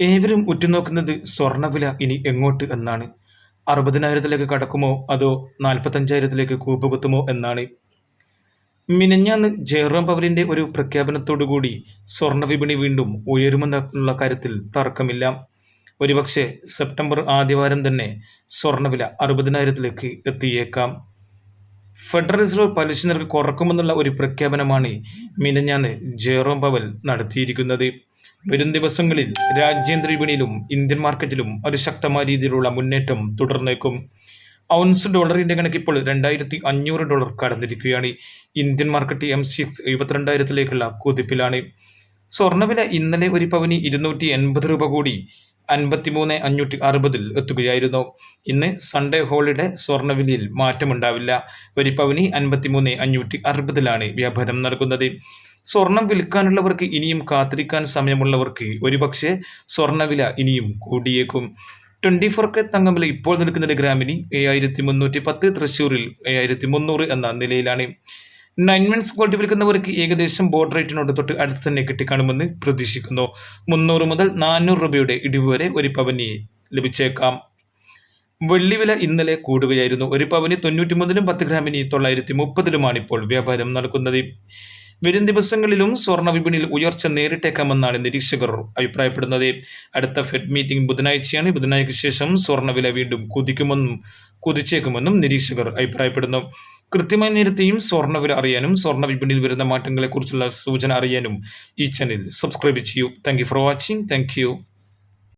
ഏവരും ഉറ്റുനോക്കുന്നത് സ്വർണവില ഇനി എങ്ങോട്ട് എന്നാണ്? അറുപതിനായിരത്തിലേക്ക് കടക്കുമോ അതോ നാൽപ്പത്തഞ്ചായിരത്തിലേക്ക് കൂപ്പുകുത്തുമോ എന്നാണ്? മിനഞ്ഞാന്ന് ജയറാം പവലിന്റെ ഒരു പ്രഖ്യാപനത്തോടുകൂടി സ്വർണ വിപണി വീണ്ടും ഉയരുമെന്നുള്ള കാര്യത്തിൽ തർക്കമില്ല. ഒരുപക്ഷെ സെപ്റ്റംബർ ആദ്യവാരം തന്നെ സ്വർണവില അറുപതിനായിരത്തിലേക്ക് എത്തിയേക്കാം. ഫെഡറൽ റിസർവ് പലിശ നിരക്ക് കുറക്കുമെന്നുള്ള ഒരു പ്രഖ്യാപനമാണ് മിനഞ്ഞാന്ന് ജയറാം പവൽ നടത്തിയിരിക്കുന്നത്. വരും ദിവസങ്ങളിൽ രാജ്യാന്തര വിപണിയിലും ഇന്ത്യൻ മാർക്കറ്റിലും ഒരു ശക്തമായ രീതിയിലുള്ള മുന്നേറ്റം തുടർന്നേക്കും. ഔൺസ് ഡോളറിന്റെ കണക്ക് ഇപ്പോൾ രണ്ടായിരത്തി അഞ്ഞൂറ് dollar കടന്നിരിക്കുകയാണ്. Indian market M C X എഴുപത്തിരണ്ടായിരത്തിലേക്കുള്ള കുതിപ്പിലാണ്. സ്വർണവില ഇന്നലെ ഒരു പവനി ഇരുന്നൂറ്റി എൺപത് രൂപ കൂടി അൻപത്തിമൂന്ന് അഞ്ഞൂറ്റി അറുപതിൽ എത്തുകയായിരുന്നു. ഇന്ന് സൺഡേ ഹോളിഡേ സ്വർണവിലയിൽ മാറ്റമുണ്ടാവില്ല. ഒരു പവനി അൻപത്തിമൂന്ന് അഞ്ഞൂറ്റി അറുപതിലാണ് വ്യാപാരം നടക്കുന്നത്. സ്വർണം വിൽക്കാനുള്ളവർക്ക് ഇനിയും കാത്തിരിക്കാൻ സമയമുള്ളവർക്ക് ഒരുപക്ഷെ സ്വർണവില ഇനിയും കൂടിയേക്കും. ട്വന്റി ഫോർ കെ തങ്കവില ഇപ്പോൾ നിൽക്കുന്ന ഗ്രാമിന് ഏഴായിരത്തി മുന്നൂറ്റി പത്ത് തൃശ്ശൂരിൽ ഏഴായിരത്തി മുന്നൂറ് എന്ന നിലയിലാണ്. നയൻ മന്ത്സ് ഗോൾഡ് വിൽക്കുന്നവർക്ക് ഏകദേശം ബോർഡർ റേറ്റിനോട് തൊട്ട് അടുത്ത് തന്നെ കിട്ടിക്കാണുമെന്ന് പ്രതീക്ഷിക്കുന്നു. മുന്നൂറ് മുതൽ നാനൂറ് രൂപയുടെ ഇടിവ് വരെ ഒരു പവനി ലഭിച്ചേക്കാം. വെള്ളി വില ഇന്നലെ കൂടുകയായിരുന്നു. ഒരു പവനി തൊണ്ണൂറ്റി മൂന്നിലും പത്ത് ഗ്രാമിന് തൊള്ളായിരത്തി മുപ്പതിലുമാണ് ഇപ്പോൾ വ്യാപാരം നടക്കുന്നത്. വരും ദിവസങ്ങളിലും സ്വർണ വിപണിയിൽ ഉയർച്ച നേരിട്ടേക്കാമെന്നാണ് നിരീക്ഷകർ അഭിപ്രായപ്പെടുന്നത്. അടുത്ത ഫെഡ് മീറ്റിംഗ് ബുധനാഴ്ചയാണ്. ബുധനാഴ്ച ശേഷം സ്വർണവില വീണ്ടും കുതിക്കുമെന്നും കുതിച്ചേക്കുമെന്നും നിരീക്ഷകർ അഭിപ്രായപ്പെടുന്നു. കൃത്യമായ നേരത്തെയും സ്വർണവില അറിയാനും സ്വർണ വിപണിയിൽ വരുന്ന മാറ്റങ്ങളെക്കുറിച്ചുള്ള സൂചന അറിയാനും ഈ ചാനൽ സബ്സ്ക്രൈബ് ചെയ്യൂ. Thank for watching thank